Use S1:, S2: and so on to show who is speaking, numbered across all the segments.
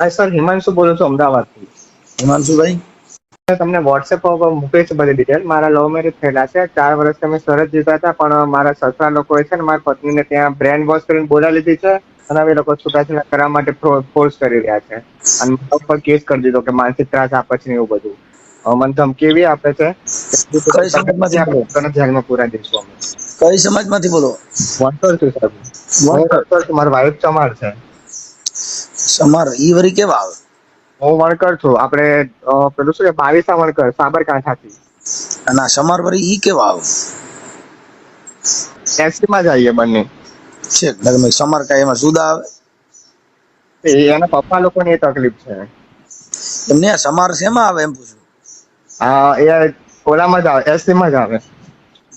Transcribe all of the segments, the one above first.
S1: હા સર હિમાંશુ બોલું છું અમદાવાદથી.
S2: હિમાંશુભાઈ?
S1: તમને વોટ્સએપ પર મૂકે છે બધી ડિટેલ મારા લવ મેરેજ થયેલા છે. ચાર વર્ષથી અમે સરજ જીતા હતા પણ મારા સસરા લોકો છે ને મારા પત્નીને ત્યાં બ્રેન વોશ કરીને બોલાવી લીધી છે અને હવે લોકો છૂટાછેડા કરવા માટે ફોર્સ કરી રહ્યા છે. અને મારા ઉપર કેસ કરી દીધો કે માનસિક ત્રાસ આપે છે ને એવું બધું. હવે મને ધમકી એવી આપે છે
S2: કઈ સમાજમાંથી બોલો?
S1: પૂરા દઈશું અમે.
S2: કઈ સમાજમાંથી બોલો?
S1: વણકર છું સાહેબ વણકર છું મારી વાઈફ ચમાર છે.
S2: સમાર ઈ વરી કેવા આવે?
S1: હું વણકર છું. આપણે પેલું શું બાવીસા વણકર સાબરકાંઠાથી.
S2: અને સમાર વરી ઈ કેવા આવે?
S1: એસટી માં જઈએ બંને.
S2: છે તમે સમાર કાંઈ એમાં જુદા આવે?
S1: એ એના પપ્પા લોકોને એ તકલીફ છે.
S2: એમને સમાર શેમાં આવે એમ પૂછું?
S1: આ એ ઓલામાં જ આવે એસટી માં જ આવે.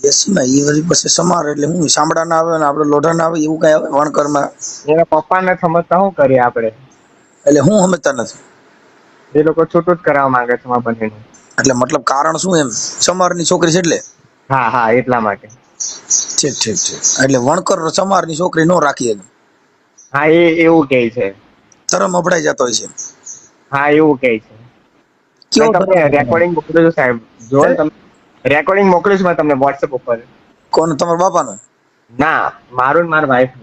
S2: બેસીમાં એ વરી પછી સમાર એટલે હું સાંભળા ના આવે ને આપણે લોઢા ના આવે એવું કઈ આવે? વણકરમાં?
S1: એના પપ્પાને સમજતા શું કરીએ આપણે?
S2: એટલે હું સમજતા નથી.
S1: એ લોકો છૂટું જ કરાવવા માંગે છે મારા બંનેનું
S2: એટલે મતલબ કારણ શું એમ? સમારની છોકરી છે એટલે?
S1: હા હા એટલા માટે.
S2: ઠીક ઠીક ઠીક. એટલે વણકર સમારની છોકરી નો રાખી
S1: હા એ એવું કહે છે.
S2: તરમ અભડાઈ જતો હોય છે
S1: હા એવું કહે છે.
S2: કેવો તમે
S1: રેકોર્ડિંગ મોકલું છું સાહેબ? જો તમે. રેકોર્ડિંગ મોકલીશ મેં તમને વોટ્સએપ ઉપર.
S2: કોણ? તમારા બાપાનો?
S1: ના મારું મારા વાઈફ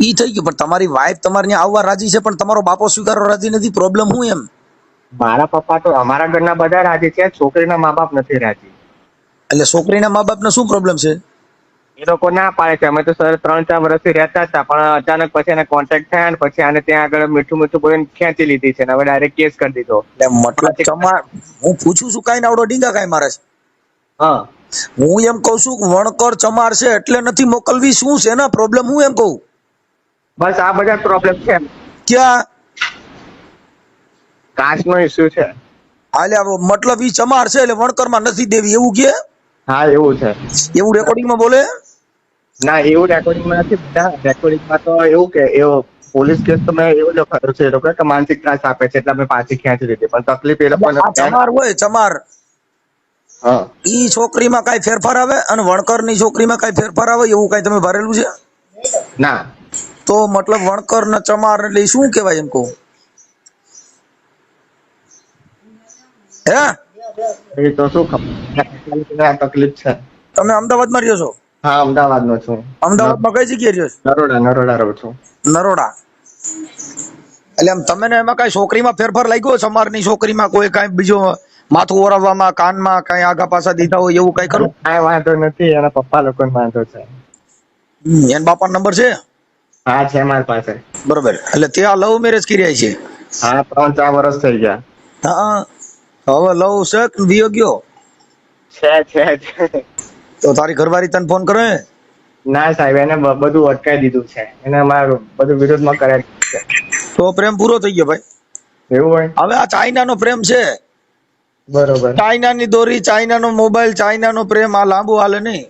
S2: ઈ થઈ ગયું પણ તમારી વાઈફ તમારે ત્યાં આવવા રાજી છે પણ તમારો બાપો સ્વીકારવા રાજી નથી પ્રોબ્લેમ હું એમ?
S1: મારા પપ્પા તો અમારા ઘરના બધા રાજી છે છોકરીના મા બાપ નથી રાજી.
S2: એટલે છોકરીના મા બાપને શું પ્રોબ્લેમ છે?
S1: એ લોકો ના પાડે છે અમે તો સર ત્રણ ચાર વર્ષથી રહેતા હતા પણ અચાનક પછી એને કોન્ટેક્ટ થયા ને પછી આને ત્યાં આગળ મીઠું મીઠું બોલીને ખેંચી લીધી છે ને હવે ડાયરેક્ટ કેસ કરી દીધો.
S2: એટલે મતલબ હું પૂછું છું કાંઈ આવડો ડીંગા કઈ મારે છે?
S1: હા.
S2: હું એમ કહું છું વણકર ચમાર છે એટલે નથી મોકલવી. શું છે? એના પ્રોબ્લેમ હું એમ કહું.
S1: બસ આ બધા પ્રોબ્લેમ છે.
S2: ક્યાં?
S1: કાસ્ટ નો ઇસ્યુ છે
S2: આલ્યા મતલબ ઈ ચમાર છે એટલે વણકરમાં નથી દેવી. એવું કે?
S1: હા એવું છે.
S2: એવું રેકોર્ડિંગમાં બોલે?
S1: ના એવું રેકોર્ડિંગમાં નથી બધા. રેકોર્ડિંગમાં તો એવું કે એવો પોલીસ કેસ તો મેં એવું લખાયું છે. એ લોકો કે માનસિક ત્રાસ આપે છે એટલે અમે પાછી ખેંચી દીધી પણ તકલીફ એ લોકોને
S2: ચમાર હોય ચમાર. ઈ છોકરીમાં કઈ ફેરફાર આવે અને વણકરની છોકરીમાં કઈ ફેરફાર આવે? એવું કઈ તમે ભરેલું છે?
S1: ના.
S2: તો મતલબ વણકર ને ચમાર એટલે શું કહેવાય એમ કહું? હે?
S1: એ તો શું તકલીફ છે.
S2: તમે અમદાવાદમાં રહ્યો છો?
S1: હા અમદાવાદ નો છું.
S2: અમદાવાદમાં કઈ જગ્યાએ રહ્યો છો?
S1: નરોડા નરોડા રહું છું.
S2: નરોડા. એટલે આમ તમે એમાં કઈ છોકરીમાં ફેરફાર લાગ્યો? સમારની છોકરીમાં કોઈ કઈ બીજો માથું ઓરવવામાં કાનમાં કઈ આઘા પાછા દીધા હોય એવું કઈ ખરું?
S1: કાંઈ વાંધો નથી એના પપ્પા લોકોને વાંધો છે.
S2: હમ, એન બાપા નંબર છે?
S1: હા છે મારી પાસે.
S2: બરોબર એટલે ત્યાં લવ મેરેજ કર્યા છે?
S1: હા ત્રણ ચાર વર્ષ થઈ ગયા.
S2: હા હવે લવ છે કે વિયો ગયો?
S1: છે છે છે.
S2: તો તારી ઘરવાળી તને ફોન કરે?
S1: ના સાહેબ એને બ- બધું અટકાઈ દીધું છે. એને મારું બધું વિરોધમાં કરે છે.
S2: તો પ્રેમ પૂરો થઈ ગયો ભાઈ?
S1: એવું હોય.
S2: હવે આ ચાઇનાનો પ્રેમ છે.
S1: બરોબર.
S2: ચાઇનાની દોરી ચાઇનાનો મોબાઈલ ચાઇનાનો પ્રેમ આ લાંબુ હાલે નહીં.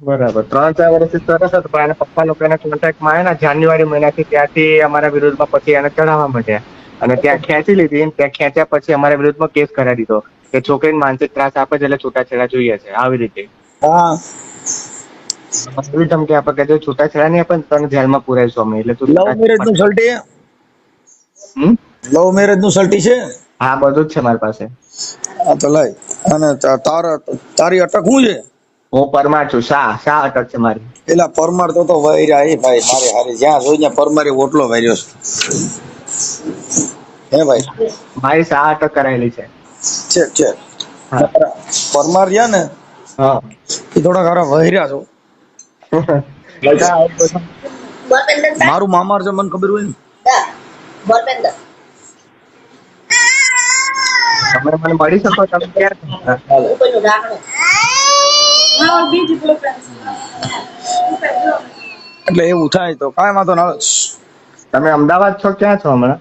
S1: બરાબર. ત્રણ ચાર વર્ષથી સરસ હતો પણ એના પપ્પા લોકો એના કોન્ટેક્ટમાં આવ્યા ને જાન્યુઆરી મહિનાથી ત્યાંથી અમારા વિરોધમાં પછી એને ચડાવવા માંડ્યા અને ત્યાં ખેંચી લીધી ત્યાં ખેંચ્યા પછી અમારા વિરોધમાં કેસ કરાવી દીધો કે છોકરીને માનસિક ત્રાસ આપે છે એટલે છૂટાછેડા જોઈએ છે. આવી રીતે.
S2: હા.
S1: એવી ધમકી આપે કે જો છૂટાછેડા નહીં આપે ને તને જેલમાં પુરાવીશું અમે એટલે તું
S2: લવ મેરેજનું સલ્ટી? લવ મેરેજનું સલ્ટી છે?
S1: હા બધું જ છે મારી પાસે.
S2: હા તો લઈ અને તાર તારી અટક શું છે?
S1: હું પરમાર છું શા શા અટક છે મારી?
S2: પેલા પરમાર તો તો વૈરા એ ભાઈ મારે હારી જ્યાં જોઈ ત્યાં પરમારે ઓટલો વૈર્યો છે. હે ભાઈ?
S1: મારી શા અટક કરાયેલી છે?
S2: છે છે. પરમાર રહ્યા ને
S1: હા.
S2: એ થોડા ઘણા વૈર્યા છો. મારું મામાર છે મને ખબર હોય ને.
S3: દસ બોલપેન દસ
S1: તમે મને મળી શકો તમે
S2: એટલે એવું થાય તો કાંઈ વાંધો ના
S1: તમે અમદાવાદ છો ક્યાં છો હમણાં?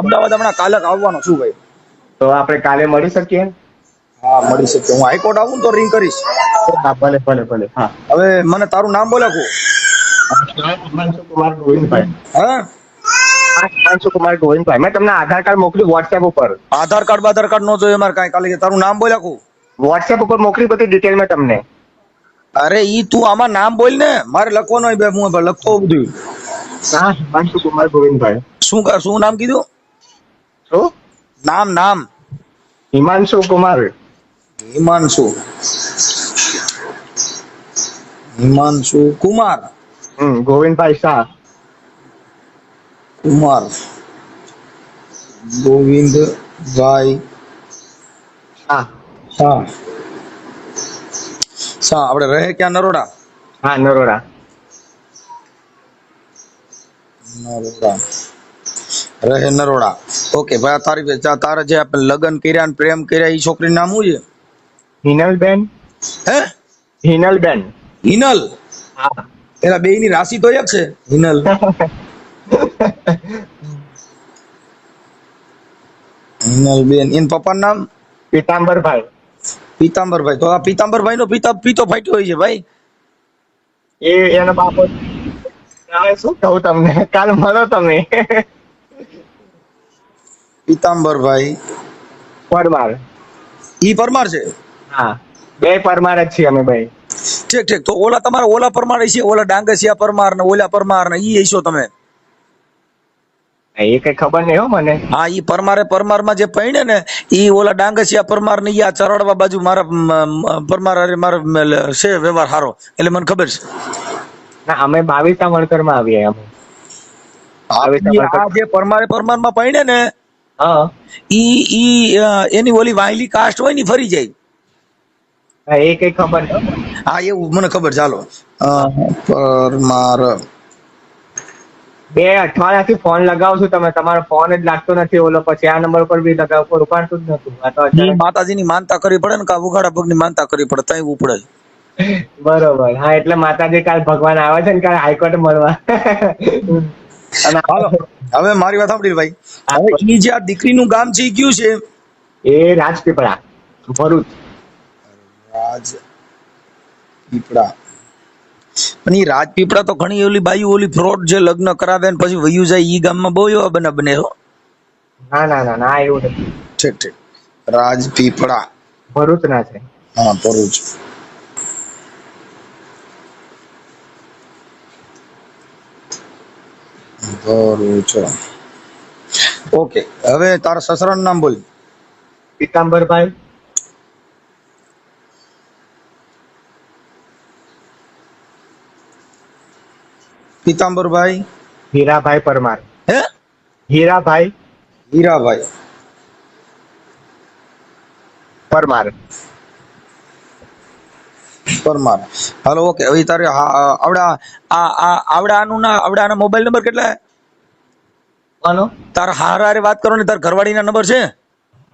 S2: અમદાવાદ હમણાં કાલે આવવાનો છું ભાઈ.
S1: તો આપણે કાલે મળી શકીએ
S2: હા મળી શકીએ. હું હાઈકોર્ટ આવું તો રિંગ કરીશ.
S1: હા ભલે ભલે ભલે. હા.
S2: હવે મને તારું નામ
S1: બોલાવું કુમાર ગોવિંદભાઈ
S2: હા?
S1: હા કુમાર ગોવિંદભાઈ મેં તમને આધાર કાર્ડ મોકલ્યું વોટ્સએપ ઉપર.
S2: આધાર કાર્ડ બાધાર કાર્ડ નો જોઈએ મારે કાંઈ કાલે. તારું નામ બોલ્યા કો
S1: વોટ્સએપ ઉપર મોકલી બધી ડિટેલ મેં તમને.
S2: અરે ઈ તું આમાં નામ બોલ ને. મારે લખવાનો બે હું લખતો બધું.
S1: હા હિમાંશુ કુમાર ગોવિંદભાઈ
S2: શું કર શું નામ કીધું?
S1: શું?
S2: નામ નામ.
S1: હિમાંશુ કુમાર.
S2: હિમાંશુ. હિમાંશુ કુમાર.
S1: હમ ગોવિંદભાઈ શાહ.
S2: કુમાર ગોવિંદભાઈ
S1: હા.
S2: આપણે રહે ક્યાં નરોડા?
S1: હા નરોડા.
S2: નરોડા. રહે નરોડા. ઓકે ભાઈ તારી તારા જે આપણે લગ્ન કર્યા ને પ્રેમ કર્યા એ છોકરીનું નામ શું છે?
S1: હિનલબેન.
S2: હે?
S1: હિનલબેન.
S2: હિનલ?
S1: હા.
S2: એના બે ની રાશિ તો એક છે હિનલ. હિનલ બેન એન પપ્પાનું નામ?
S1: પીતાંબરભાઈ.
S2: પીતાંબરભાઈ. તો આ પીતાંબરભાઈ નો પિતા પીતો ફાટ્યો હોય છે ભાઈ.
S1: એ એનો બાપો શું કહું તમને? કાલ મળો તમે.
S2: પીતાંબરભાઈ.
S1: પરમાર.
S2: ઈ પરમાર છે?
S1: હા. બે પરમાર જ છીએ અમે ભાઈ.
S2: ઠીક ઠીક. તો ઓલા તમારા ઓલા પરમાર છે ઓલા ડાંગસિયા પરમાર ને ઓલા પરમાર ને ઈ હશો તમે.
S1: એ કઈ ખબર નહીં હો મને.
S2: હા ઈ પરમારે પરમારમાં જે પૈણે ને ઈ ઓલા ડાંગસિયા પરમારની આ ચરડવા બાજુ મારા પરમાર અરે મારો છે વ્યવહાર હારો એટલે મને ખબર છે.
S1: ના અમે બાવીસા વણકરમાં આવીએ અમે.
S2: આ જે પરમારે પરમારમાં પૈણે ને
S1: હા.
S2: ઈ ઈ એની ઓલી વાયલી કાસ્ટ હોય ને ફરી જાય.
S1: હા, એ કઈ ખબર હા.
S2: એવું મને ખબર ચાલો પરમાર
S1: બે અઠવાડિયાથી ફોન લગાવું છું. તમે તમારો ફોન જ લાગતો નથી. ઓલો પછી આ નંબર પર બી લગાવ પર ઉપાડતું જ નતું.
S2: માતાજીની માનતા કરવી પડે ને કા ઉઘાડા પગની માનતા કરવી પડે. તઈ ઉપડે
S1: બરોબર. હા એટલે માતાજી કાલ ભગવાન આવે છે ને કાલ હાઈકોર્ટ મળવા.
S2: હવે મારી વાત સાંભળી ભાઈ. હવે ઈ જે આ દીકરીનું ગામ છે એ કયું છે?
S1: એ રાજપીપળા. ભરૂચ.
S2: રાજ પીપળા પણ એ રાજપીપળા તો ઘણી ઓલી બાયુ ઓલી ફ્રોડ જે લગ્ન કરાવે ને પછી વયું જાય ઈ ગામમાં બહુ એવા બના બને હો.
S1: ના ના ના ના એવું નથી.
S2: ઠીક ઠીક. રાજપીપળા.
S1: ભરૂચ ના છે.
S2: હા ભરૂચ. ભરૂચ. ઓકે હવે તારા સસરાનું નામ બોલ.
S1: પીતાંબરભાઈ.
S2: પીતાંબરભાઈ?
S1: હીરાભાઈ પરમાર.
S2: હે?
S1: હીરાભાઈ
S2: હીરાભાઈ.
S1: પરમાર.
S2: પરમાર. હાલો ઓકે હવે તારે આવડા આ આ આવડાનું ના આવડાના મોબાઈલ નંબર કેટલા છે
S1: કોનો
S2: તારા હારા હારે વાત કરો ને તારા ઘરવાળીના નંબર છે?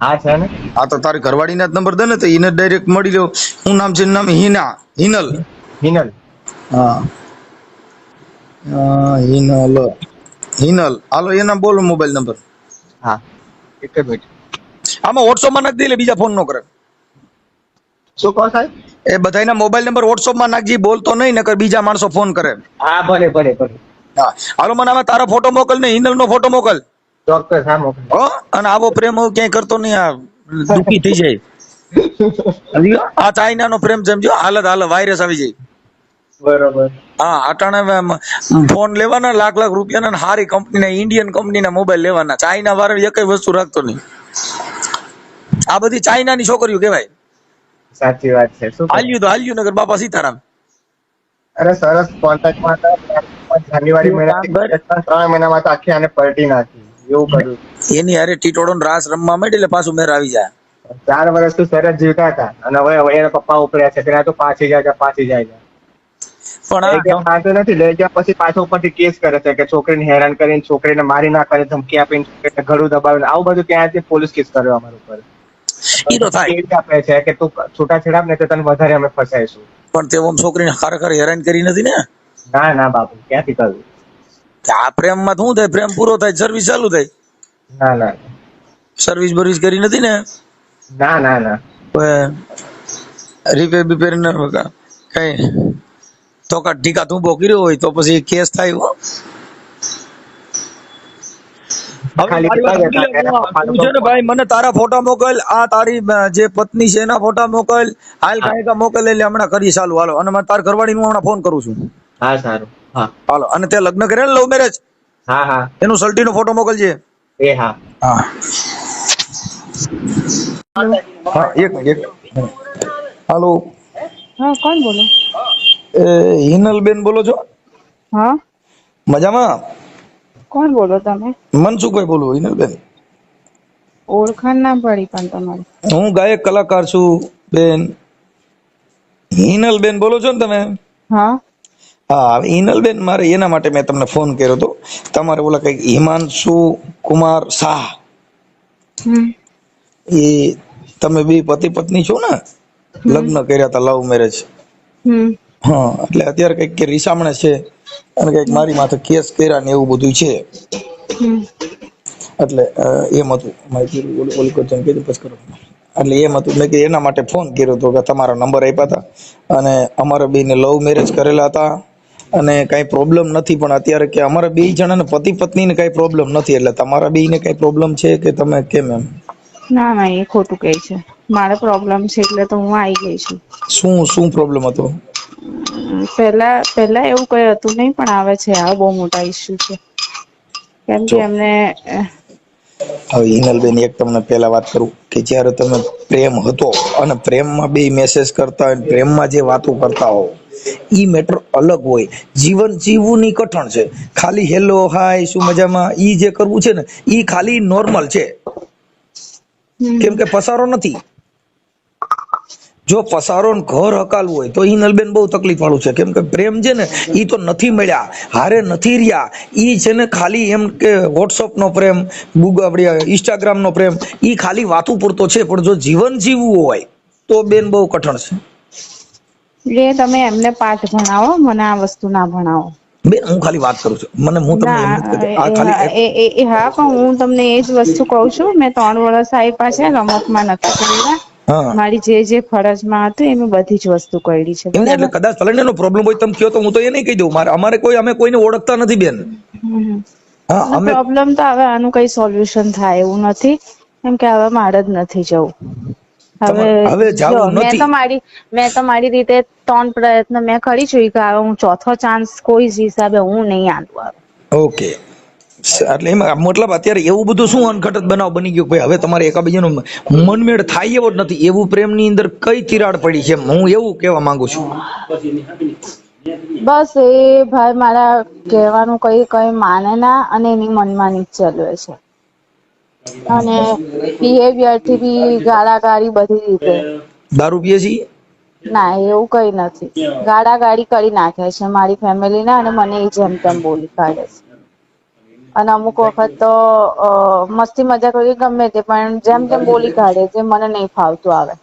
S1: હા છે ને.
S2: હા તો તારી ઘરવાળીના જ નંબર દે ને તો એને ડાયરેક્ટ મળી લો હું નામ છે નામ હિના હિનલ.
S1: હિનલ.
S2: હા, હિનલ. હિનલ. હાલો એના બોલો મોબાઈલ નંબર.
S1: હા. એક જ મિનિટ.
S2: આમાં વોટ્સઅપમાં નાખી દે બીજા ફોન નો કરે.
S1: શું કહો સાહેબ?
S2: એ બધાના મોબાઈલ નંબર વોટ્સઅપમાં નાખજી બોલતો નહીં નકર બીજા માણસો ફોન કરે.
S1: હા ભલે ભલે ભલે.
S2: હા. હાલો મને આમાં તારો ફોટો મોકલ ને હિનલ નો ફોટો મોકલ.
S1: ચોક્કસ હા મોકલ.
S2: હો? અને આવો પ્રેમ હું ક્યાંય કરતો નહીં આ દુખી થઈ જાય. આ ચાઇના નો પ્રેમ જો હાલત હાલ વાયરસ આવી જાય.
S1: બરોબર.
S2: હા અટાણે ફોન લેવાના લાખ લાખ રૂપિયાના ને હારી કંપનીના ઇન્ડિયન કંપનીના મોબાઈલ લેવાના. ચાઇના વાળા એકય વસ્તુ રાખતો નહીં. આ બધી ચાઇનાની છોકરીઓ કહેવાય.
S1: સાચી વાત છે. શું
S2: હાલ્યું તો હાલ્યું નગર બાપા સીતારામ.
S1: અરે સરસ કોન્ટેક્ટમાં હતા. જાન્યુઆરી મહિનાથી ત્રણ મહિનામાં તો આખી આને પલટી નાખી. એવું કર્યું
S2: એની અરે ટીટોડો રાસ રમવા માંડી એટલે પાછું મેર આવી જાય.
S1: ચાર વર્ષ તો સરસ જીવતા હતા. અને હવે હવે એના પપ્પા ઉપડ્યા છે. તેના તો પાછી જાય છે પાછી જાય છે.
S2: પણ
S1: લઈ નથી લઈ ગયા પછી પાછો ઉપરથી કેસ કરે છે કે છોકરીને હેરાન કરીને છોકરીને મારી નાખે ધમકી આપીને ગળું દબાવીને આવું બધું ત્યાંથી પોલીસ કેસ કર્યો અમારા ઉપર?
S2: ઈ તો થાય.
S1: આપે છે કે તું છૂટાછેડા ને તો તને વધારે અમે ફસાઈશું.
S2: પણ તે છોકરીને ખરેખર હેરાન કરી નથી ને?
S1: ના ના બાપુ ક્યાંથી કરવું
S2: કે આ પ્રેમમાં શું થાય? પ્રેમ પૂરો થાય સર્વિસ ચાલુ થાય.
S1: ના ના.
S2: સર્વિસ બર્વિસ કરી નથી ને?
S1: ના ના ના.
S2: રિપેર બિપેર ન કઈ તો કા ટીકા તું કર્યો હોય તો પછી કેસ થાય હો. ભાઈ મને તારા ફોટા મોકલ આ તારી જે પત્ની છે એના ફોટા મોકલ હાલ કાંઈ કા મોકલ એટલે હમણાં કરી ચાલુ હાલો. અને તાર ઘરવાળી હું હમણાં ફોન કરું છું.
S1: હા સારું. હા.
S2: હાલો અને તે લગ્ન કર્યા ને લવ મેરેજ
S1: હા હા.
S2: એનું સલ્ટી નો ફોટો મોકલજે.
S1: એ હા.
S2: હા. એક મિનિટ એક હાલો.
S4: હા કોણ બોલો?
S2: હિનલબેન બોલો છો?
S4: હા.
S2: મજામાં?
S4: કોણ બોલો તમે?
S2: મનસુખભાઈ બોલું હિનલબેન
S4: ઓળખાણ ના પડી પણ તમારી.
S2: હું ગાયક કલાકાર છું બેન. હિનલબેન બોલો છો ને તમે?
S4: હા.
S2: હા હિનલબેન મારે એના માટે મેં તમને ફોન કર્યો હતો. તમારે ઓલા કંઈક હિમાંશુ કુમાર શાહ. એ તમે બે પતિ પત્ની છો ને? લગ્ન કર્યા હતા લવ મેરેજ
S4: હમ.
S2: હા એટલે અત્યારે કંઈક કે રીસામણે છે અને કંઈક મારી માથે કેસ કર્યા ને એવું બધું છે. એટલે એમ હતું. મારી ઓલી ને કીધું પછી કરો. એટલે એમ હતું. મેં કે એના માટે ફોન કર્યો હતો કે તમારા નંબર આપ્યા હતા અને અમારા બેને લવ મેરેજ કરેલા હતા. અને કાંઈ પ્રોબ્લેમ નથી પણ અત્યારે કે અમારા બે જણાને પતિ પત્નીને કાંઈ પ્રોબ્લેમ નથી. એટલે તમારા બેને કાંઈ પ્રોબ્લેમ છે કે તમે કેમ એમ?
S4: ના ના એ ખોટું કહે છે. મારે પ્રોબ્લેમ છે એટલે તો હું આવી ગઈ છું.
S2: શું શું પ્રોબ્લેમ હતો?
S4: પહેલા પહેલા એવું કઈ હતું નહીં પણ આવે છે. આ બહુ મોટા ઇસ્યુ છે. કેમ કે એમને
S2: હવે હિનલબેન એક તમને પહેલા વાત કરું કે જ્યારે તમે પ્રેમ હતો અને પ્રેમમાં બે મેસેજ કરતા હોય પ્રેમમાં જે વાતો કરતા હો ઈ મેટર અલગ હોય. જીવન જીવવું ની કઠણ છે. ખાલી હેલો હાય શું મજામાં? ઈ જે કરવું છે ને ઈ ખાલી નોર્મલ છે. કેમ કે પસારો નથી. જો પસારો ઘર હકાલવું હોય તો હિનલબેન બહુ તકલીફ વાળું છે. કેમ કે પ્રેમ છે ને ઈ તો નથી મળ્યા. હારે નથી રહ્યા. ઈ છે ને ખાલી એમ કે વોટ્સઅપ નો પ્રેમ ગૂગલ આપણે ઇન્સ્ટાગ્રામ નો પ્રેમ ઈ ખાલી વાતું પૂરતો છે. પણ જો જીવન જીવવું હોય તો બેન બહુ કઠણ છે.
S4: એ તમે એમને પાઠ ભણાવો મને આ વસ્તુ ના ભણાવો.
S2: બેન હું ખાલી વાત કરું છું. મને હું તમને આ ખાલી
S4: એ- એ- એ- એ હા પણ હું તમને એ જ વસ્તુ કહું છું. મેં ત્રણ વર્ષ આઈ પાછે રમતમાં નથી કર્યા મારી જે જે ફરજમાં હતું એમ બધી જ વસ્તુ કરી છે.
S2: એમને એટલે કદાચ ભલે ને પ્રોબ્લેમ હોય તમે કહો તો હું તો એ નહીં કહી દઉં. મારે અમારે કોઈ અમે કોઈને ઓળખતા નથી બેન. હા અમે
S4: પ્રોબ્લેમ તો હવે આનું કઈ સોલ્યુશન થાય એવું નથી. એમ કે હવે મારે જ નથી જવું. હવે
S2: હવે જાવું
S4: જો, મેં તો મારી મેં તો મારી રીતે ત્રણ પ્રયત્ન મેં કરી છું. કે હવે હું ચોથો ચાન્સ કોઈ જ હિસાબે હું નહીં આલું
S2: ઓકે એટલે એમાં મતલબ અત્યારે એવું બધું શું અનઘટત બનાવ બની ગયો ભાઈ હવે તમારે એકાબીજાનો મનમેળ થાય એવો જ નથી. એવું પ્રેમની અંદર કઈ તિરાડ પડી છે હું એવું કહેવા માંગુ છું.
S4: બસ એ ભાઈ મારા કહેવાનું કઈ કઈ માને ના અને એની મનમાની ચલવે છે. અને બિહેવિયરથી બી ગાળાગાળી બધી રીતે.
S2: દારૂ પીએ છીએ?
S4: ના એવું કઈ નથી. ગાળાગાળી કરી નાખે છે મારી ફેમિલી ને અને મને એ જેમ તેમ બોલી કાઢે છે. અને અમુક વખત તો મસ્તી મજા કરી ગમે તે પણ જેમ તેમ બોલી કાઢે જે મને નહીં ફાવતું આવે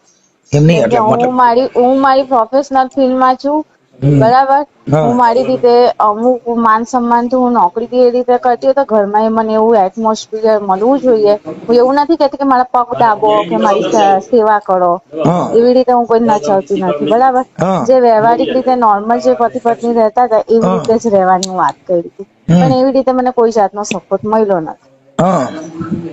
S4: હું મારી હું મારી પ્રોફેશનલ ફિલ્ડમાં છું. બરાબર?
S2: હું.
S4: મારી રીતે અમુક માન સન્માનથી હું નોકરી એ રીતે કરતી હોય તો ઘરમાં એ મને એવું એટમોસ્ફિયર મળવું જોઈએ. હું એવું નથી કહેતી કે મારા પગ દાબો કે મારી સેવા કરો. એવી રીતે હું કોઈ નચાવતી નથી. બરાબર? જે વ્યવહારિક રીતે નોર્મલ જે પતિ પત્ની રહેતા હતા એવી રીતે જ રહેવાની વાત કરી હતી. પણ એવી રીતે મને કોઈ જાતનો સપોર્ટ મળ્યો નથી.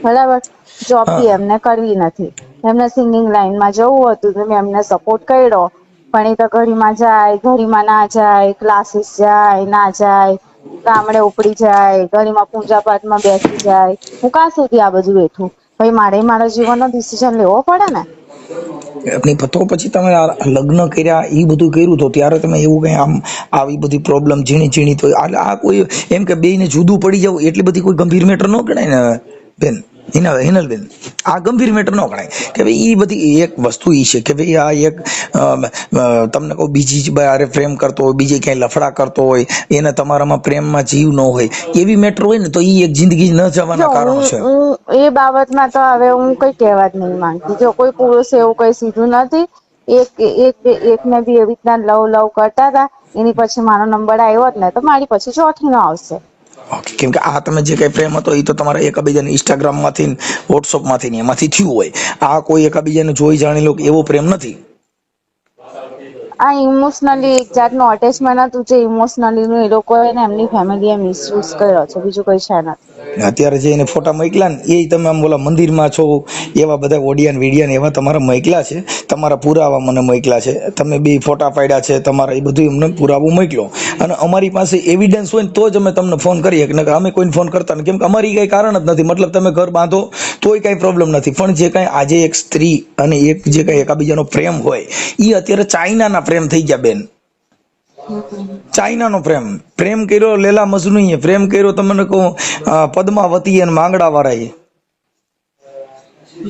S4: બરાબર? જોબ. બી એમને કરવી નથી. એમને સિંગિંગ લાઈનમાં જવું હતું તો મેં એમને સપોર્ટ કર્યો. પણ એ તો ઘડીમાં જાય, ઘડીમાં ના જાય ક્લાસીસ જાય, ના જાય, ગામડે ઉપડી જાય, ઘડીમાં પૂજા પાઠમાં બેસી જાય. હું કાં સુધી આ બધું બેઠું ભાઈ, મારે મારા જીવનનો ડિસિઝન લેવો પડે ને?
S2: નહીં પણ તો પછી તમે લગ્ન કર્યા એ બધું કર્યું તો ત્યારે તમે એવું કઈ આમ આવી બધી પ્રોબ્લેમ ઝીણી ઝીણી તો આ કોઈ એમ કે બેયને જુદું પડી જવું, એટલી બધી કોઈ ગંભીર મેટર ન ગણાય ને બેન? હિના હિનલબેન આ ગંભીર મેટર ન ગણાય. કે ભાઈ એ બધી એક વસ્તુ એ છે કે ભાઈ આ એક તમને કહું બીજી જ બારે પ્રેમ કરતો હોય બીજે ક્યાંય લફડા કરતો હોય એને તમારામાં પ્રેમમાં જીવ ન હોય એવી મેટર હોય ને તો એ એક જિંદગી ન જવાના કારણો છે.
S4: એ બાબતમાં તો હવે હું કઈ કહેવા જ નહીં માંગતી. જો કોઈ પુરુષ એવું કઈ સીધું નથી એક એક એકને બી એવી રીતના લવ લવ કરતા હતા એની પછી મારો નંબર આવ્યો જ ને તો મારી પછી ચોથી નો આવશે.
S2: ઓકે કેમ કે આ તમે જે કઈ પ્રેમ હતો એ તો તમારા એકબીજાને ઇન્સ્ટાગ્રામમાંથી વોટ્સઅપમાંથી ને એમાંથી થયું હોય. આ કોઈ એકબીજાને જોઈ જાણી લો કે એવો પ્રેમ નથી.
S4: આ ઇમોશનલી એક જાતનું અટેચમેન્ટ હતું જે ઇમોશનલી એ લોકો ને એમની ફેમિલીએ મિસયુઝ કર્યો છે. બીજું કોઈ છે નથી
S2: અત્યારે જે એને ફોટા મોકલ્યા ને, એ તમે આમ બોલા મંદિરમાં છો, એવા બધા ઓડિયન વિડિયન એવા તમારા મોકલ્યા છે? તમારા પુરાવા મને મોકલ્યા છે. તમે બે ફોટા પાડ્યા છે, તમારા એ બધું એમને પુરાવો મોકલો અને અમારી પાસે એવિડન્સ હોય ને, તો જ અમે તમને ફોન કરીએ. કે અમે કોઈને ફોન કરતા નથી. કેમ કે અમારી કઈ કારણ જ નથી. મતલબ તમે ઘર બાંધો તોય કઈ પ્રોબ્લેમ નથી. પણ જે કઈ આજે એક સ્ત્રી અને એક જે કઈ એકાબીજાનો પ્રેમ હોય એ અત્યારે ચાઇનાના પ્રેમ થઈ ગયા બેન. ચાઇનાનો પ્રેમ. પ્રેમ કર્યો લેલા મજનુ પ્રેમ કર્યો તમને કહું પદ્માવતી અને માંગડા વાળાએ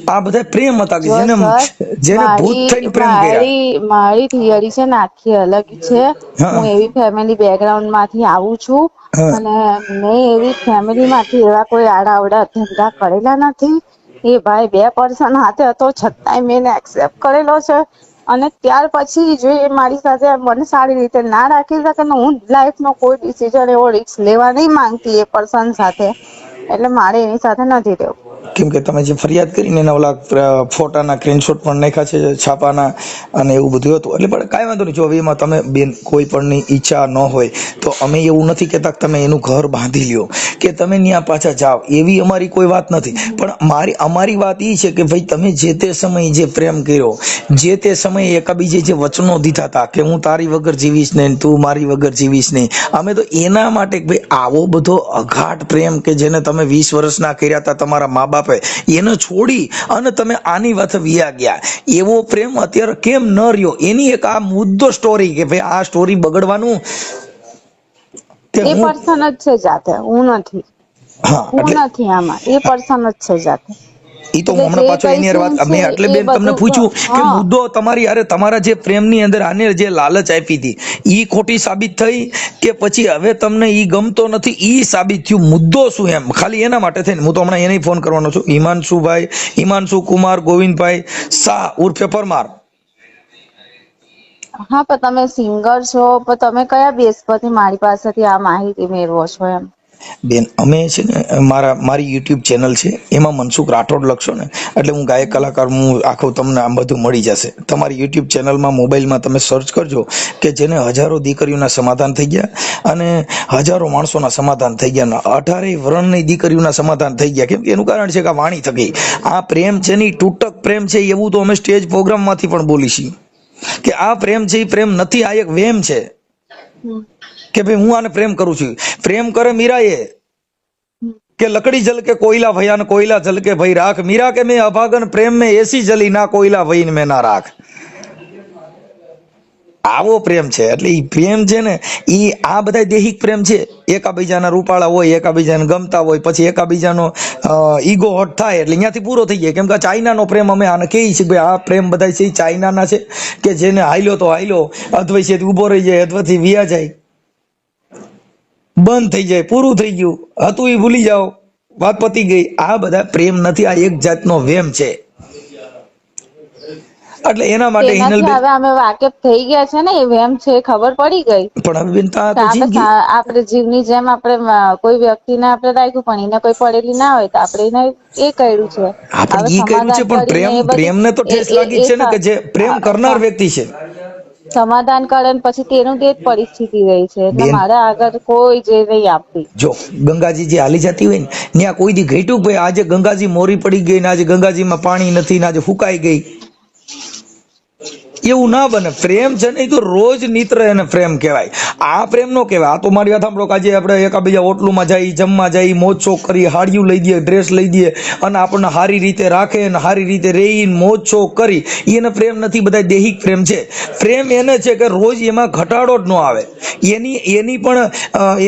S2: આ બધા પ્રેમ હતા કે જેને જેને ભૂત થઈને પ્રેમ કર્યા.
S4: મારી મારી થિયરી છે ને આખી અલગ છે.
S2: હું.
S4: એવી ફેમિલી બેકગ્રાઉન્ડમાંથી આવું છું અને મેં એવી ફેમિલી માંથી એવા કોઈ આડાવડા ધંધા કરેલા નથી. એ ભાઈ બે પર્સન હાથે હતો છતાંય મેં એક્સેપ્ટ કરેલો છે. અને ત્યાર પછી જો એ મારી સાથે મને સારી રીતે ના રાખી શકે ને હું લાઈફનો કોઈ ડિસિઝન એવો રિસ્ક લેવા નહીં માંગતી એ પર્સન સાથે. એટલે મારે એની સાથે નથી રહેવું.
S2: કેમ કે તમે જે ફરિયાદ કરીને એના ઓલા ફોટાના સ્ક્રીનશોટ પણ નાખ્યા છે, છાપાના અને એવું બધું હતું. એટલે પણ કાંઈ વાંધો નહીં. જો એમાં તમે બેન કોઈ પણની ઈચ્છા ન હોય, તો અમે એવું નથી કહેતા કે તમે એનું ઘર બાંધી લ્યો. કે તમે ત્યાં પાછા જાઓ. એવી અમારી કોઈ વાત નથી. પણ મારી, અમારી વાત એ છે કે ભાઈ તમે જે તે સમયે જે પ્રેમ કર્યો, જે તે સમયે એકાબીજે જે વચનો દીધા હતા કે હું તારી વગર જીવીશ નહીં, તું મારી વગર જીવીશ નહીં. અમે તો એના માટે ભાઈ આવો બધો અઘાટ પ્રેમ કે જેને તમે વીસ વર્ષના કર્યા હતા તમારા મા બાપે. એને છોડી અને તમે આની વાત વિયા ગયા. એવો પ્રેમ અત્યારે કેમ ન રહ્યો? એની એક આ મુદ્દો સ્ટોરી કે ભાઈ આ સ્ટોરી બગડવાનું હું
S4: પર્સન જ છે જાતે. હું નથી.
S2: હું
S4: નથી આમાં. એ પર્સન જ છે જાતે.
S2: ઈ તો હમણાં પાછો એની વાત મેં એટલે બેન તમને પૂછ્યું કે મુદ્દો તમારી અરે તમારા જે પ્રેમની અંદર આને જે લાલચ આપી હતી ઈ ખોટી સાબિત થઈ કે પછી હવે તમને ઈ ગમતો નથી ઈ સાબિત થયું? મુદ્દો શું એમ? ખાલી એના માટે થઈને હું તો હમણાં એને ફોન કરવાનો છું. હિમાંશુભાઈ હિમાંશુ કુમાર ગોવિંદભાઈ શાહ ઉર્ફે પરમાર.
S4: હા પણ તમે સિંગર છો પણ તમે કયા બેસ પરથી મારી પાસેથી આ માહિતી મેળવો છો એમ?
S2: બેન, અમે છે ને, મારા, મારી યુટ્યુબ ચેનલ છે, એમાં મનસુખ રાઠોડ લખશો ને, એટલે હું ગાયક કલાકાર, હું આખું તમને આમ બધું મળી જશે. તમારી યુટ્યુબ ચેનલમાં, મોબાઈલમાં તમે સર્ચ કરજો કે જેને હજારો દીકરીઓના સમાધાન થઈ ગયા અને હજારો માણસોના સમાધાન થઈ ગયા. અઢારેય વર્ણની દીકરીઓના સમાધાન થઈ ગયા. કેમ કે એનું કારણ છે કે વાણી થકી. આ પ્રેમ છે ની તૂટક પ્રેમ છે એવું તો અમે સ્ટેજ પ્રોગ્રામમાંથી પણ બોલીશી. કે આ પ્રેમ છે, એ પ્રેમ નથી, આ એક વેમ છે. કે ભાઈ હું આને પ્રેમ કરું છું. પ્રેમ કરે મીરાએ. કે લકડી જલ કે કોયલા ભયાન, કોયલા જલ કે ભાઈ રાખ. મીરા કે મેં અભાગન પ્રેમ મેં એસી જલી, ના કોયલા ભઈને મેં ના રાખ. આવો પ્રેમ છે. એટલે ઈ પ્રેમ છે ને, ઈ આ બધા દેહિક પ્રેમ છે. એકાબીજાના રૂપાળા હોય, એકાબીજાને ગમતા હોય, પછી એકાબીજાનો ઈગો હોટ થાય, એટલે અહીંયાથી પૂરો થઈ જાય. કેમ કે ચાઇનાનો પ્રેમ અમે આને કહીએ છીએ ભાઈ આ પ્રેમ બધા છે ચાઇનાના છે. કે જેને હાલ્યો તો હાલ્યો અધવૈ છે ઊભો રહી જાય અધવથી વિયા જાય. બંધ થઈ જાય પૂરું થઈ ગયું. હતું એ ભૂલી જાઓ. વાત પતી ગઈ. આ બધા પ્રેમ નથી આ એક જાતનો વેમ છે. એટલે એના માટે હિનલબેન
S4: હવે અમે વાકેફ થઈ ગયા છે ને એ વેમ છે ખબર પડી ગઈ.
S2: પણ હવે બેન તો
S4: આપણે
S2: જિંદગી
S4: આપણે જીવની જેમ આપણે કોઈ વ્યક્તિને આપણે રાખ્યું પણ એને કોઈ પડેલી ના હોય તો આપણે એને એ કર્યું છે.
S2: આપણે એ કર્યું છે પણ પ્રેમ પ્રેમને તો ઠેસ લાગી છે ને કે જે પ્રેમ કરનાર વ્યક્તિ છે.
S4: સમાધાન કરે ને પછી તેનું તે જ પરિસ્થિતિ રહી છે. એટલે
S2: બેન.
S4: મારે આગળ કોઈ જે નહીં આપતી
S2: જો ગંગાજી જે હાલી જતી હોય ને ત્યાં કોઈ દી ઘટ્યું ભાઈ આજે ગંગાજી મોરી પડી ગઈ ને આજે ગંગાજીમાં પાણી નથી ને આજે ફૂકાઈ ગઈ? એવું ના બને. પ્રેમ છે ને એ તો રોજ નિત્ર એને પ્રેમ કહેવાય. આ પ્રેમ નો કહેવાય. આ તો મારી વાત સાંભળો આજે આપણે એકાબીજા હોટલુમાં જઈએ જમવા જઈએ મોજ શોખ કરી હાડિયું લઈ દઈએ ડ્રેસ લઈ દઈએ અને આપણને સારી રીતે રાખે અને સારી રીતે રહીને મોજ શોખ કરી. એને પ્રેમ નથી બધા દૈહિક પ્રેમ છે. પ્રેમ એને છે કે રોજ એમાં ઘટાડો જ ન આવે. એની એની પણ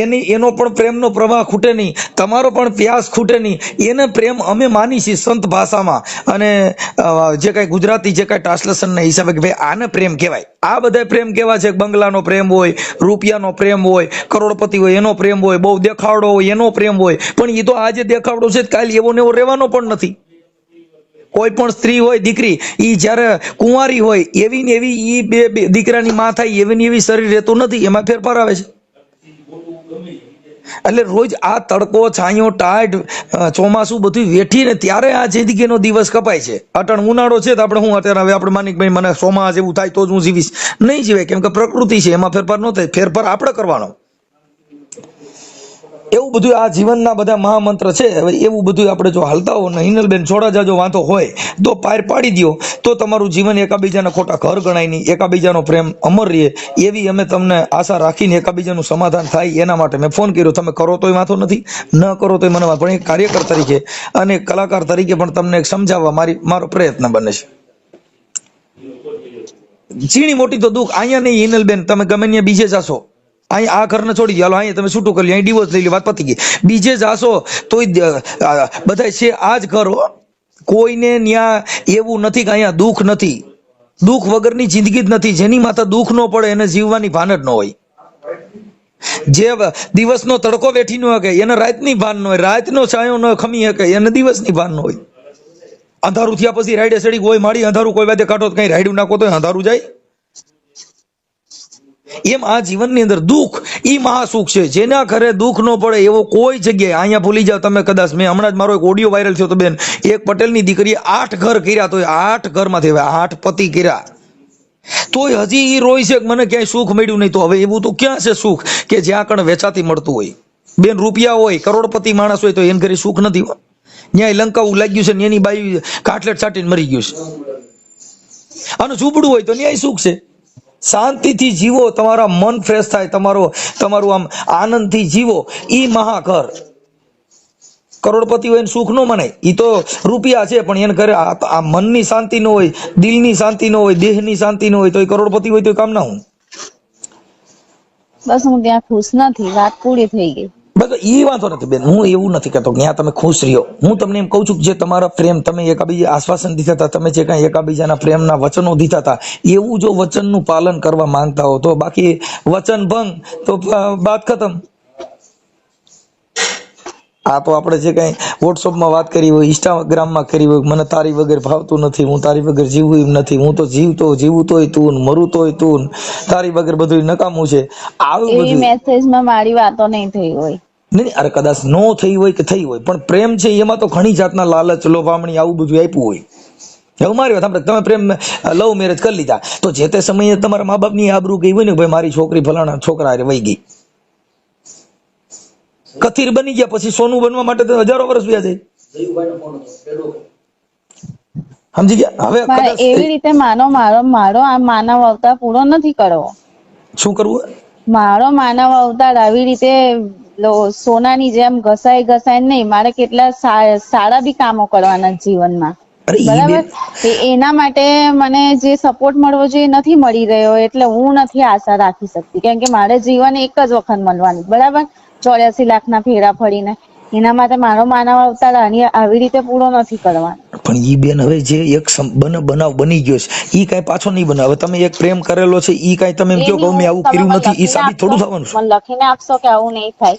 S2: એની, એનો પણ પ્રેમનો પ્રવાહ ખૂટે નહીં. તમારો પણ પ્યાસ ખૂટે નહીં. એને પ્રેમ અમે માની છીએ સંત ભાષામાં. અને જે કાંઈ ગુજરાતી જે કાંઈ ટ્રાન્સલેશનના હિસાબે કે ભાઈ આને પ્રેમ કહેવાય. આ બધા પ્રેમ કેવા છે? બંગલાનો પ્રેમ હોય, રૂપિયાનો પ્રેમ હોય, કરોડપતિ હોય, એનો પ્રેમ હોય, બહુ દેખાડો હોય, એનો પ્રેમ હોય. પણ એ તો આજે દેખાડો છે કાલે એવો ને એવો રહેવાનો પણ નથી. કોઈ પણ સ્ત્રી હોય, દીકરી એ જ્યારે કુંવારી હોય, એવી ને એવી એ બે દીકરાની માં થાય, એવી ને એવી શરીર રહેતું નથી, એમાં ફેરફાર આવે છે. એટલે રોજ આ તડકો, છાંયો, ટાઢ ચોમાસું બધું વેઠીને ત્યારે આ જિંદગીનો દિવસ કપાય છે. અટણ ઉનાળો છે તો આપણે હું અત્યારે હવે આપણે માની ભાઈ મને ચોમાસ એવું થાય તો જ હું જીવીશ. નહીં જીવે કેમ કે પ્રકૃતિ છે, એમાં ફેરફાર ન થાય, ફેરફાર આપણે કરવાનો. એવું બધું આ જીવનના બધા મહામંત્ર છે. હવે એવું બધું આપણે જો હાલતા હો ને હિનલબેન છોડા જો વાંધો હોય, તો પાર પાડી દ્યો. તો તમારું જીવન એકાબીજાના ખોટા ઘર ગણાય નહીં. એકાબીજાનો પ્રેમ અમર રહે. એવી અમે તમને આશા રાખીને એકાબીજાનું સમાધાન થાય એના માટે મેં ફોન કર્યો. તમે કરો તોય વાંધો નથી. ન કરો તોય મને પણ એક કાર્યકર તરીકે અને કલાકાર તરીકે પણ તમને સમજાવવા મારી, મારો પ્રયત્ન બને છે. ઝીણી મોટી તો દુઃખ. અહીંયા નહીં હિનલબેન. તમે ગમે ત્યાં બીજે જાશો. અહીં આ ઘરને છોડી ગયા. અહીં તમે છૂટું કરી અહીં ડિવોર્સ લઈ લે વાત પતી ગઈ. બીજે જાશો તોય બધા છે આ જ ઘર કોઈને ન્યા એવું નથી કે અહીંયા દુઃખ નથી. દુઃખ વગરની જિંદગી જ નથી. જેની માથે દુઃખ ન પડે, એને જીવવાની ભાન જ ન હોય. જે દિવસનો તડકો વેઠી ન શકે એને રાતની ભાન ન હોય. રાતનો છાંયો ન ખમી શકે એને દિવસની ભાન ન હોય. અંધારું થયા પછી રાઈડે સડી કોઈ માળી અંધારું કોઈ વાતે કાઢો તો કઈ રાઈડું નાખો તો અંધારું જાય. એમ આ જીવનની અંદર દુઃખ એ મહાસુખ છે. જેના ઘરે દુઃખ ન પડે એવો કોઈ જગ્યાએ અહીંયા ભૂલી જાવ તમે કદાચ મેં હમણાં જ મારો એક ઓડિયો વાયરલ થયો તો બેન. એક પટેલની દીકરીએ આઠ ઘર કર્યા તો આઠ ઘરમાંથી હવે આઠ પતિ કર્યા. તોય હજી એ રોય છે મને ક્યાંય સુખ મળ્યું નહીં. તો હવે એવું તો ક્યાં છે સુખ? કે જ્યાં કણ વેચાતી મળતું હોય. બેન, રૂપિયા હોય, કરોડપતિ માણસ હોય તો એને ઘરે સુખ નથી ન્યાય લંકાવું લાગ્યું છે ને એની બાઈ કાટલેટ છાટીને મરી ગયું છે. અને ઝૂંપડું હોય તો ન્યાય સુખ છે. શાંતિથી જીવો, તમારા મન ફ્રેશ થાય, તમારો, તમારું આમ આનંદથી જીવો. ઈ મહાકર કરોડપતિ હોય સુખ ન મને એ તો રૂપિયા છે, પણ એને કરે આ આ મનની શાંતિ ન હોય, દિલની શાંતિ ન હોય, દેહની શાંતિ ન હોય, તો એ કરોડપતિ હોય તો કામ ના હું
S4: બસ હું ત્યાં ખુશ નથી, વાત પૂરી થઈ ગઈ.
S2: બસ એ વાંધો નથી બેન હું એવું નથી કહેતો કે ત્યાં તમે ખુશ રહ્યો. હું તમને એમ કહું છું કે જે તમારા પ્રેમ તમે એકાબીજા આશ્વાસન દીધા હતા તમે જે કાંઈ એકાબીજાના પ્રેમના વચનો દીધા હતા એવું જો વચનનું પાલન કરવા માંગતા હો તો બાકી વચન ભંગ તો વાત ખતમ. આ તો આપણે જે કાંઈ વોટ્સઅપમાં વાત કરી હોય ઇન્સ્ટાગ્રામમાં કરી હોય મને તારી વગર ભાવતું નથી હું તારી વગર જીવવું એમ નથી હું તો જીવતો જીવું તોય તું મરું તોય તું તારી વગર બધું નકામું છે. આવું બધું
S4: મેસેજમાં મારી વાતો નહીં થઈ હોય.
S2: નહીં અરે કદાચ ન થઈ હોય કે થઈ હોય પણ પ્રેમ છે એમાં તો ઘણી જાતના લાલચ લોભામણી આવું બધું આપ્યું હોય. એવું મારી વાત આપણે તમે પ્રેમ લવ મેરેજ કરી લીધા તો જે તે સમયે તમારા મા બાપની આબરૂ ગઈ હોય ને ભાઈ મારી છોકરી ફલાણા છોકરા અરે વહી ગઈ. કથિર બની ગયા પછી સોનું બનવા માટે તો હજારો વર્ષ વ્યા જાય. સમજી ગયા? હવે
S4: એવી રીતે માનો મારો મારો આ માનવ અવતાર પૂરો નથી કરવો.
S2: શું કરવું?
S4: મારો માનવ અવતાર આવી રીતે સોનાની જેમ ઘસાઈ ઘસાય નહીં મારે કેટલા સારા બી કામો કરવાના જીવનમાં. બરાબર? એના માટે મને જે સપોર્ટ મળવો જોઈએ નથી મળી રહ્યો એટલે હું નથી આશા રાખી શકતી. કેમ કે મારે જીવન એક જ વખત મળવાનું. બરાબર? ચોર્યાસી લાખના ફેરા ફરીને એના માટે મારો માનવ અવતાર આવી રીતે પૂરો નથી કરવાનો.
S2: પણ ઈ બેન હવે જે એક બન બનાવ બની ગયો છે ઈ કાઈ પાછો નહીં હવે તમે એક પ્રેમ કરેલો છે ઈ કાઈ તમે એમ કહો કે મેં આવું કર્યું નથી ઈ સાબિત થોડું થવાનું છે.
S4: મને લખીને આપશો કે આવું નહીં થાય.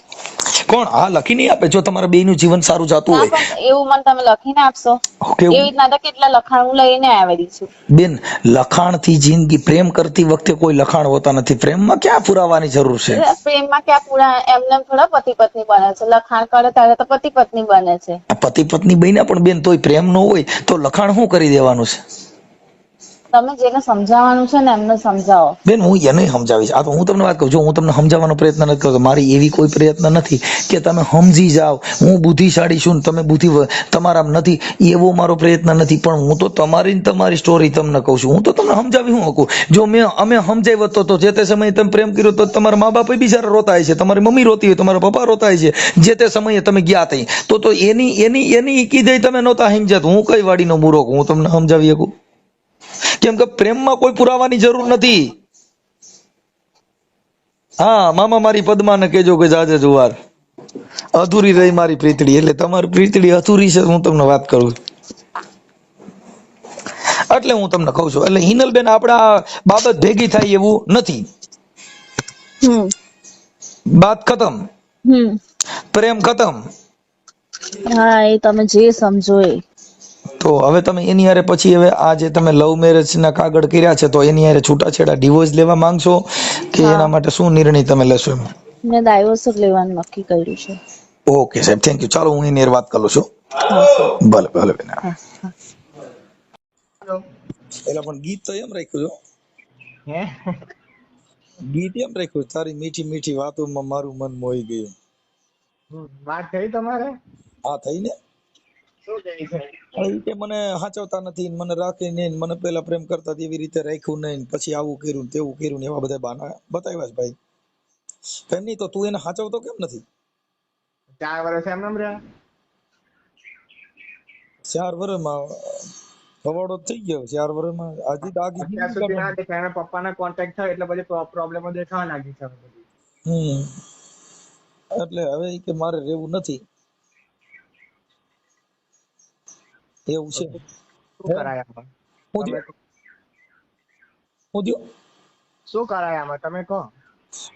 S2: કોણ? આ લખી નહીં આપે. જો તમારા બેયનું જીવન સારું જતું હોય.
S4: એવું મને તમે લખીને આપશો.
S2: કેવું?
S4: એવી રીતના તો કેટલા લખાણ હું લઈને આવેલી છું.
S2: બેન લખાણથી જિંદગી પ્રેમ કરતી વખતે કોઈ લખાણ હોતા નથી. પ્રેમમાં ક્યાં પુરાવાની જરૂર છે?
S4: પ્રેમમાં ક્યાં પુરા? એમને થોડા પતિ પત્ની બને છે. લખાણ કરે ત્યારે તો પતિ પત્ની બને છે.
S2: પતિ પત્ની બન્યા પણ બેન તોય પ્રેમ ન હોય તો લખાણ શું કરી દેવાનું છે?
S4: તમે જેને સમજાવવાનું છે ને એમને સમજાવો.
S2: બેન, હું એને સમજાવીશ. આ તો હું તમને વાત કહું છું, હું તમને સમજાવવાનો પ્રયત્ન નથી કરતો. મારી એવી કોઈ પ્રયત્ન નથી કે તમે સમજી જાઓ. હું બુદ્ધિશાળી છું તમે બુદ્ધિ તમારા નથી. એવો મારો પ્રયત્ન નથી. પણ હું તો તમારી તમારી સ્ટોરી તમને કહું છું. હું તો તમને સમજાવી હું શકું? જો મેં, અમે સમજાવ્યો તો જે તે સમયે તમે પ્રેમ કર્યો તો તમારા મા બાપ બિચારા રોતા હોય છે, તમારી મમ્મી રોતી હોય, તમારા પપ્પા રોતા હોય છે, જે તે સમયે તમે ગયા થઈ તો તો એની એની એની કીધે તમે નહોતા સમજાત હું કઈ વાડીનો મૂરો હું તમને સમજાવી શકું? કેમ કે પ્રેમમાં કોઈ પુરાવાની જરૂર નથી. હા મામા મારી પદ્માને કહેજો કે જાજે જુવાર. અધૂરી રહી મારી પ્રીતડી એટલે તમારી પ્રીતડી અધૂરી છે હું તમને વાત કરું એટલે હું તમને કહું છું એટલે હિનલબેન આપણા બાબત ભેગી થાય એવું નથી. વાત ખતમ. પ્રેમ ખતમ.
S4: હા એ તમે જે સમજો એ.
S2: તો હવે તમે એની હારે પછી હવે આ જે તમે લવ મેરેજ ના કાગળ કર્યા છે તો એની હારે છૂટાછેડા ડિવોર્સ લેવા માંગશો કે એના માટે શું નિર્ણય તમે લેશો એમ?
S4: મેં ડાયવોર્સ જ લેવાનું નક્કી કર્યું છે.
S2: ઓકે સાહેબ થેન્ક યુ ચાલો હું એની વાત કરું છું. ભલે ભલે બેન
S4: હા હા.
S2: એટલે પણ ગીત તો એમ રાખ્યું
S1: હે.
S2: ગીત એમ રાખ્યું તારી મીઠી મીઠી વાતોમાં મારું મન મોહી ગયું.
S1: વાત થઈ તમારે?
S2: હા થઈ ને?
S1: છે
S2: કે મને સાચવતા નથી મને રાખે નહીં મને પેલા પ્રેમ કરતા એવી રીતે રાખ્યું નહીં પછી આવું કર્યું તેવું કર્યું ને એવા બધા બાના બતાવ્યા છે ભાઈ. કેમ નહીં તો તું એને સાચવતો કેમ નથી?
S1: ચાર વર્ષ એમ એમ રહ્યા.
S2: ચાર વર્ષમાં હવાડો થઈ ગયો. ચાર વર્ષમાં આજે દાગી આગી
S1: સુધી ના દેખાય. એના પપ્પાના કોન્ટેક્ટ થયો એટલે પછી પ્રોબ્લેમો દેખાવા લાગી છે
S2: હમ. એટલે હવે કે મારે રહેવું નથી. એવું છે.
S1: શું કરાય આમાં?
S2: હું થયું?
S1: શું કરાય આમાં? તમે કહો.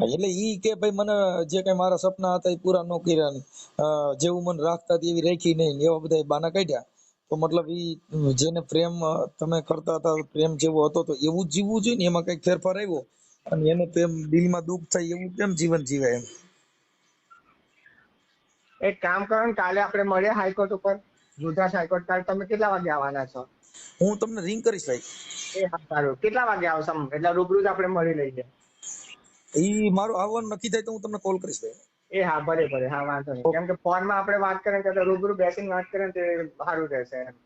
S2: એટલે ઈ કે ભાઈ મને જે કઈ મારા સપના હતા એ પૂરા ન કર્યા જેવું મને રાખતા એવી રાખી નહીં એવા બધા બાના કાઢ્યા. તો મતલબ ઈ જેને પ્રેમ તમે કરતા હતા પ્રેમ જેવો હતો તો એવું જ જીવવું જોઈએ ને એમાં કઈ ફેરફાર આવ્યો? અને એને પ્રેમ દિલમાં દુઃખ થાય એવું કેમ જીવન જીવાય એમ?
S1: એક કામ કરો ને કાલે આપણે મળીએ હાઈકોર્ટ ઉપર. ગુજરાત હાઈકોર્ટ કાલ તમે કેટલા વાગે આવવાના છો?
S2: હું તમને રિંગ કરીશ ભાઈ.
S1: એ હા સારું. કેટલા વાગે આવશો એટલે રૂબરૂ જ આપણે મળી લઈએ.
S2: ઈ મારું આવવાનું નક્કી થાય તો હું તમને કોલ કરીશ ભાઈ.
S1: એ હા ભલે ભલે. હા વાંધો નહીં. કેમ કે ફોનમાં આપણે વાત કરીએ તો રૂબરૂ બેસીને વાત કરીએ ને તે સારું રહેશે એમાં.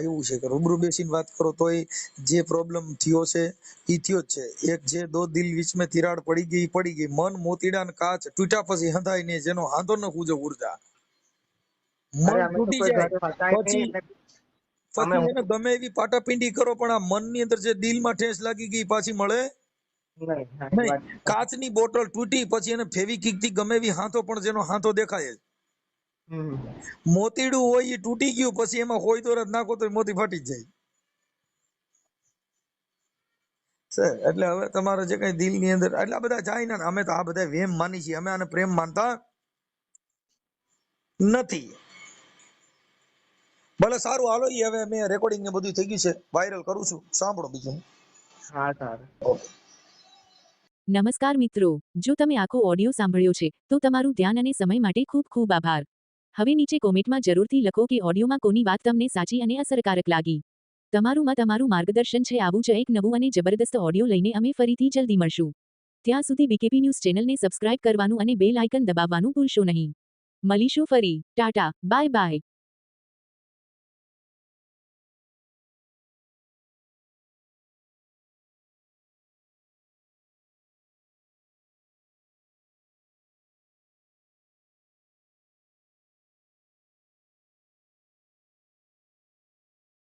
S2: એવું છે કે રૂબરૂ બેસીને વાત કરો તોય જે પ્રોબ્લેમ થયો છે એ થયો જ છે. એક જે દો દિલ વીચ મેં તિરાડ પડી ગઈ પડી ગઈ. મન મોતીડા ને કાચ તૂટ્યા પછી હંધાય ને જેનો હાંધો ન કૂજો ઊર્જા. મન તૂટી જાય. પછી પછી એને ગમે એવી પાટાપિંડી કરો પણ આ મનની અંદર જે દિલમાં ઠેસ લાગી ગઈ પાછી મળે? કાચની બોટલ તૂટી પછી એને ફેવિકિકથી ગમે એવી હાથો પણ જેનો હાથો દેખાય મોતીડું હોય એ તૂટી ગયું પછી એમાં હોય તો નાખો તો મોતી ફાટી જ જાય. એટલે હવે તમારે જે કઈ દિલની અંદર એટલા બધા જાય ને અમે તો આ બધા વેમ માની છીએ અમે આને પ્રેમ માનતા નથી. ભલે સારું હાલો ઈ હવે મેં રેકોર્ડિંગ ને બધું થઈ ગયું છે. વાયરલ કરું છું. સાંભળો બીજું.
S1: હા સારું.
S5: નમસ્કાર મિત્રો. જો તમે આખો ઓડિયો સાંભળ્યો છે તો તમારું ધ્યાન અને સમય માટે ખૂબ ખૂબ આભાર. હવે નીચે કોમેન્ટમાં જરૂરથી લખો કે ઓડિયોમાં કોની વાત તમને સાચી અને અસરકારક લાગી. તમારું મત અમારું માર્ગદર્શન છે. આવું જ એક નવું અને જબરદસ્ત ઓડિયો લઈને અમે ફરીથી જલ્દી મળશું. ત્યાં સુધી બીકેપી ન્યૂઝ ચેનલને સબસ્ક્રાઇબ કરવાનું અને બેલ આઇકન દબાવવાનું ભૂલશો નહીં. મળીશું ફરી. ટાટા. Bye bye.